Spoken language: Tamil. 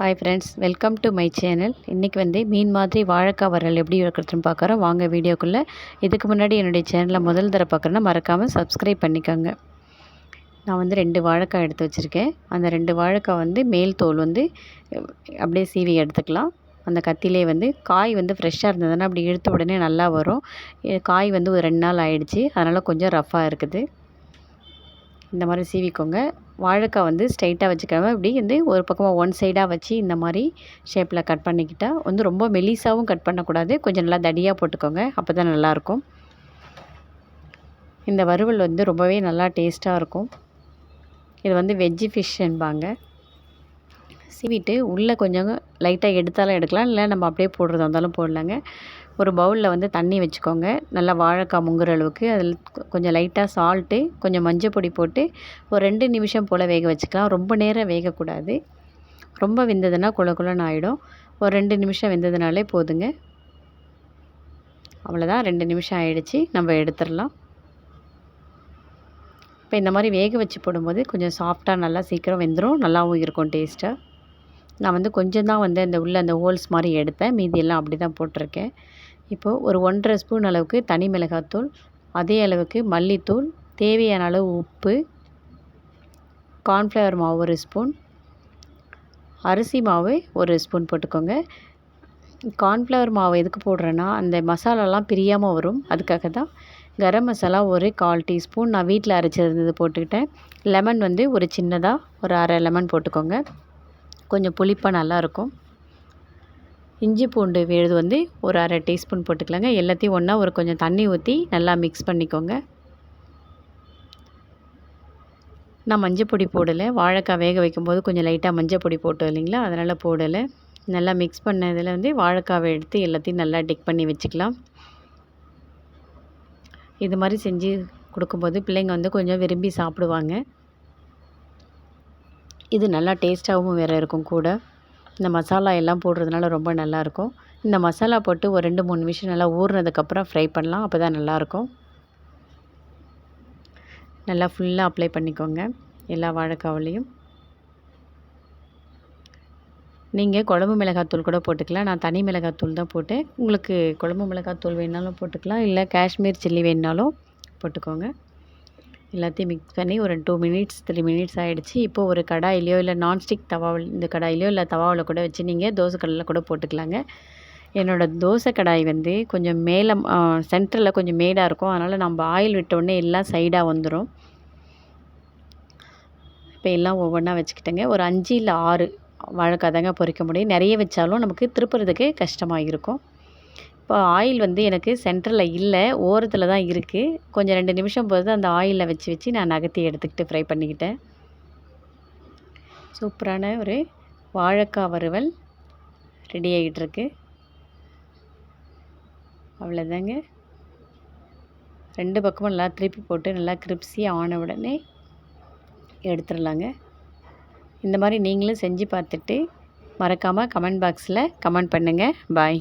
Hi friends welcome to my channel இன்றைக்கி வந்து மீன் மாதிரி வாழைக்காய் வரல் எப்படி இருக்கிறதுன்னு பார்க்குறோம். வாங்க வீடியோக்குள்ளே. இதுக்கு முன்னாடி என்னுடைய சேனலை முதல் தர பார்க்குறேன்னா மறக்காமல் சப்ஸ்கிரைப் பண்ணிக்கோங்க. நான் வந்து ரெண்டு வாழைக்காய் எடுத்து வச்சுருக்கேன். அந்த ரெண்டு வாழைக்காய் வந்து மேல் தோல் வந்து அப்படியே சீவி எடுத்துக்கலாம். அந்த கத்திலே வந்து காய் வந்து ஃப்ரெஷ்ஷாக இருந்ததுன்னா அப்படி இழுத்த உடனே நல்லா வரும். காய் வந்து ஒரு ரெண்டு நாள் ஆகிடுச்சி அதனால் கொஞ்சம் ரஃப்பாக இருக்குது. இந்த மாதிரி சீவிக்கோங்க. வாழைக்காய் வந்து ஸ்ட்ரைட்டாக வச்சுக்காம இப்படி வந்து ஒரு பக்கமாக ஒன் சைடாக வச்சு இந்த மாதிரி ஷேப்பில் கட் பண்ணிக்கிட்டால் வந்து ரொம்ப மெலிசாகவும் கட் பண்ணக்கூடாது. கொஞ்சம் நல்லா தடியாக போட்டுக்கோங்க. அப்போ தான் நல்லாயிருக்கும். இந்த வறுவல் வந்து ரொம்பவே நல்லா டேஸ்ட்டாக இருக்கும். இது வந்து வெஜ்ஜி ஃபிஷ்ஷுன்பாங்க சீவிட்டு உள்ளே கொஞ்சம் லைட்டாக எடுத்தாலும் எடுக்கலாம் இல்லை நம்ம அப்படியே போடுறதா இருந்தாலும் போடலாங்க. ஒரு பவுலில் வந்து தண்ணி வச்சுக்கோங்க. நல்லா வாழைக்காய் முங்குற அளவுக்கு. அதில் கொஞ்சம் லைட்டாக சால்ட்டு கொஞ்சம் மஞ்சள் பொடி போட்டு ஒரு ரெண்டு நிமிஷம் போல் வேக வச்சுக்கலாம். ரொம்ப நேரம் வேகக்கூடாது. ரொம்ப வெந்ததுன்னா குள குளன்னு ஆகிடும் ஒரு ரெண்டு நிமிஷம் வெந்ததுனாலே போதுங்க. அவ்வளோதான் ரெண்டு நிமிஷம் ஆகிடுச்சி நம்ம எடுத்துடலாம். இப்போ இந்த மாதிரி வேக வச்சு போடும்போது கொஞ்சம் சாஃப்டாக நல்லா சீக்கிரம் வெந்துடும் நல்லாவும் இருக்கும் டேஸ்ட்டாக நான் வந்து கொஞ்சம் தான் வந்து அந்த உள்ளே அந்த ஹோல்ஸ் மாதிரி எடுத்தேன். மீதியெல்லாம் அப்படி தான் போட்டிருக்கேன். இப்போது ஒரு ஒன்றரை ஸ்பூன் அளவுக்கு தனி மிளகாத்தூள் அதே அளவுக்கு மல்லித்தூள் தேவையான அளவு உப்பு கார்ன்ஃப்ளவர் மாவு ஒரு ஸ்பூன் அரிசி மாவு ஒரு ஸ்பூன் போட்டுக்கோங்க. கார்ன்ஃப்ளவர் மாவு எதுக்கு போடுறேன்னா அந்த மசாலாலாம் பிரியாமல் வரும். அதுக்காக தான் கரம் மசாலா ஒரு கால் டீஸ்பூன் நான் வீட்டில் அரைச்சிருந்தது போட்டுக்கிட்டேன். லெமன் வந்து ஒரு சின்னதாக ஒரு அரை லெமன் போட்டுக்கோங்க. கொஞ்சம் புளிப்பாக நல்லாயிருக்கும். இஞ்சி பூண்டு விழுது வந்து ஒரு அரை டீஸ்பூன் போட்டுக்கலாங்க. எல்லாத்தையும் ஒன்றா ஒரு கொஞ்சம் தண்ணி ஊற்றி நல்லா மிக்ஸ் பண்ணிக்கோங்க. நான் மஞ்சள் பொடி போடலை. வாழைக்காய் வேக வைக்கும்போது கொஞ்சம் லைட்டாக மஞ்சள் பொடி போட்டோம் இல்லைங்களா? அதனால் போடலை. நல்லா மிக்ஸ் பண்ணதில் வந்து வாழைக்காவை எடுத்து எல்லாத்தையும் நல்லா டிக் பண்ணி வச்சுக்கலாம். இது மாதிரி செஞ்சு கொடுக்கும்போது பிள்ளைங்க வந்து கொஞ்சம் விரும்பி சாப்பிடுவாங்க. இது நல்லா டேஸ்ட்டாகவும் வேறு இருக்கும் கூட. இந்த மசாலா எல்லாம் போடுறதுனால ரொம்ப நல்லாயிருக்கும் இந்த மசாலா போட்டு ஒரு ரெண்டு மூணு நிமிஷம் நல்லா ஊறினதுக்கப்புறம் ஃப்ரை பண்ணலாம். அப்போ தான் நல்லாயிருக்கும் நல்லா ஃபுல்லாக அப்ளை பண்ணிக்கோங்க. எல்லா வாழைக்காவிலையும். நீங்கள் குழம்பு மிளகாத்தூள் கூட போட்டுக்கலாம். நான் தனி மிளகாத்தூள் தான் போட்டேன். உங்களுக்கு குழம்பு மிளகாத்தூள் வேணாலும் போட்டுக்கலாம். இல்லை காஷ்மீர் சில்லி வேணுனாலும் போட்டுக்கோங்க. எல்லாத்தையும் மிக்ஸ் பண்ணி ஒரு டூ மினிட்ஸ் த்ரீ மினிட்ஸ் ஆகிடுச்சி இப்போது ஒரு கடாயிலையோ இல்லை நான்ஸ்டிக் தவாவில் இந்த கடாயிலையோ இல்லை தவாவில் கூட வச்சு நீங்கள் தோசை கடலில் கூட போட்டுக்கலாங்க. என்னோடய தோசை கடாய் வந்து கொஞ்சம் மேலே சென்டரில் கொஞ்சம் மேடாக இருக்கும். அதனால் நம்ம ஆயில் விட்டோடனே எல்லாம் சைடாக வந்துடும் இப்போ எல்லாம் ஒவ்வொன்றா வச்சுக்கிட்டேங்க. ஒரு அஞ்சு இல்லை ஆறு வாழைக்காய் தாங்க பொறிக்க முடியும். நிறைய வச்சாலும் நமக்கு திருப்புறதுக்கு கஷ்டமாக இருக்கும். இப்போ ஆயில் வந்து எனக்கு சென்டரில் இல்லை ஓரத்தில் தான் இருக்குது கொஞ்சம் ரெண்டு நிமிஷம் போது அந்த ஆயிலில் வச்சு வச்சு நான் நகர்த்தி எடுத்துக்கிட்டு ஃப்ரை பண்ணிக்கிட்டேன். சூப்பரான ஒரு வாழைக்காய் வறுவல் ரெடி ஆகிட்டுருக்கு அவ்வளோதாங்க ரெண்டு பக்கமும் நல்லா திருப்பி போட்டு நல்லா கிரிப்ஸி ஆன உடனே எடுத்துடலாங்க. இந்த மாதிரி நீங்களும் செஞ்சு பார்த்துட்டு மறக்காமல் கமெண்ட் பாக்ஸில் கமெண்ட் பண்ணுங்கள் பாய்